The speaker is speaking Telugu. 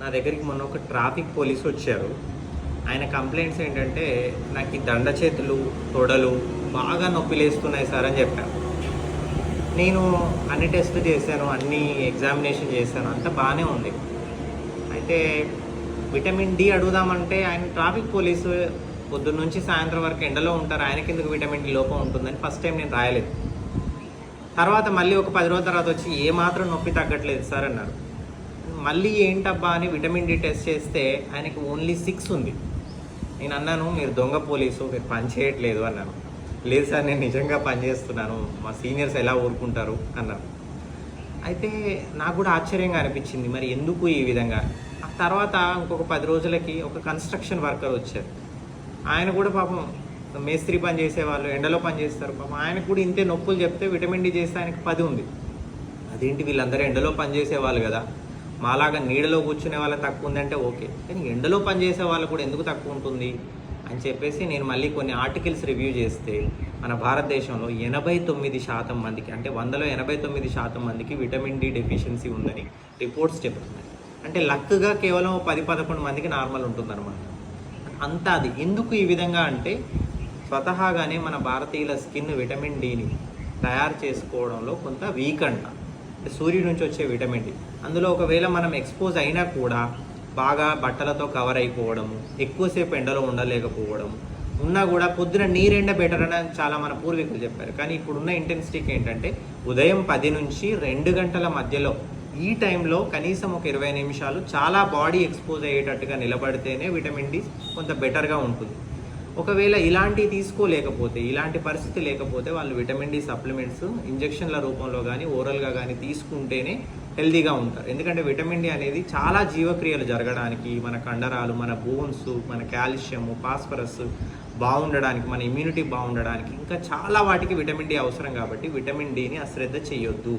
నా దగ్గరికి మొన్న ఒక ట్రాఫిక్ పోలీస్ వచ్చారు. ఆయన కంప్లైంట్స్ ఏంటంటే నాకు ఈ దండ చేతులు తొడలు బాగా నొప్పి లేస్తున్నాయి సార్ అని చెప్పాను నేను అన్ని టెస్ట్ చేశాను అన్ని ఎగ్జామినేషన్ చేశాను అంతా బాగానే ఉంది. అయితే విటమిన్ డి అడుగుదామంటే ఆయన ట్రాఫిక్ పోలీసు పొద్దున్న నుంచి సాయంత్రం వరకు ఎండలో ఉంటారు. ఆయన కిందకు విటమిన్ డి లోపం ఉంటుందని ఫస్ట్ టైం నేను రాయలేదు. తర్వాత మళ్ళీ ఒక పది రోజుల తర్వాత వచ్చి ఏ మాత్రం నొప్పి తగ్గట్లేదు సార్ అన్నారు. మళ్ళీ ఏంటబ్బా అని విటమిన్ డి టెస్ట్ చేస్తే ఆయనకి ఓన్లీ సిక్స్ ఉంది. నేను అన్నాను మీరు దొంగ పోలీసు మీరు పని చేయట్లేదు అన్నాను లేదు సార్ నేను నిజంగా పనిచేస్తున్నాను మా సీనియర్స్ ఎలా ఊరుకుంటారు? అన్నారు. అయితే నాకు కూడా ఆశ్చర్యంగా అనిపించింది మరి ఎందుకు ఈ విధంగా? ఆ తర్వాత ఇంకొక పది రోజులకి ఒక కన్స్ట్రక్షన్ వర్కర్ వచ్చారు. ఆయన కూడా పాపం మేస్త్రి పని చేసేవాళ్ళు ఎండలో పని చేస్తారు. పాపం ఆయనకు కూడా ఇంతే నొప్పులు చెప్తే విటమిన్ డి చేస్తే ఆయనకి పది ఉంది. అదేంటి వీళ్ళందరూ ఎండలో పని చేసేవాళ్ళు కదా? మాలాగా నీడలో కూర్చునే వాళ్ళ తక్కువ ఉందంటే ఓకే. కానీ ఎండలో పని చేసే వాళ్ళు కూడా ఎందుకు తక్కువ ఉంటుంది? అని చెప్పేసి నేను మళ్ళీ కొన్ని ఆర్టికల్స్ రివ్యూ చేస్తే మన భారతదేశంలో ఎనభై తొమ్మిది శాతం మందికి అంటే వందలో ఎనభై తొమ్మిది శాతం మందికి విటమిన్ డి డెఫిషియన్సీ ఉందని రిపోర్ట్స్ చెప్తున్నాయి అంటే లక్గా కేవలం పది పదకొండు మందికి నార్మల్ ఉంటుందన్నమాట. అంత అది. ఎందుకు ఈ విధంగా అంటే స్వతహాగానే మన భారతీయుల స్కిన్ విటమిన్ డిని తయారు చేసుకోవడంలో కొంత వీక్ అంట. సూర్యుడి నుంచి వచ్చే విటమిన్ డి. అందులో ఒకవేళ మనం ఎక్స్పోజ్ అయినా కూడా బాగా బట్టలతో కవర్ అయిపోవడము ఎక్కువసేపు ఎండలో ఉండలేకపోవడం ఉన్నా కూడా పొద్దున నీరెండ బెటర్ అని చాలా మన పూర్వీకులు చెప్పారు. కానీ ఇప్పుడున్న ఇంటెన్సిటీకి ఏంటంటే ఉదయం పది నుంచి రెండు గంటల మధ్యలో ఈ టైంలో కనీసం ఒక ఇరవై నిమిషాలు చాలా బాడీ ఎక్స్పోజ్ అయ్యేటట్టుగా నిలబడితేనే విటమిన్ డి కొంత బెటర్గా ఉంటుంది. ఒకవేళ ఇలాంటివి తీసుకోలేకపోతే ఇలాంటి పరిస్థితి లేకపోతే వాళ్ళు విటమిన్ డి సప్లిమెంట్స్ ఇంజెక్షన్ల రూపంలో కానీ ఓరల్గా కానీ తీసుకుంటేనే హెల్దీగా ఉంటారు. ఎందుకంటే విటమిన్ డి అనేది చాలా జీవక్రియలు జరగడానికి మన కండరాలు మన బోన్స్ మన కాల్షియము ఫాస్ఫరస్ బాగుండడానికి మన ఇమ్యూనిటీ బాగుండడానికి ఇంకా చాలా వాటికి విటమిన్ డి అవసరం కాబట్టి విటమిన్ డిని అశ్రద్ధ చేయొద్దు.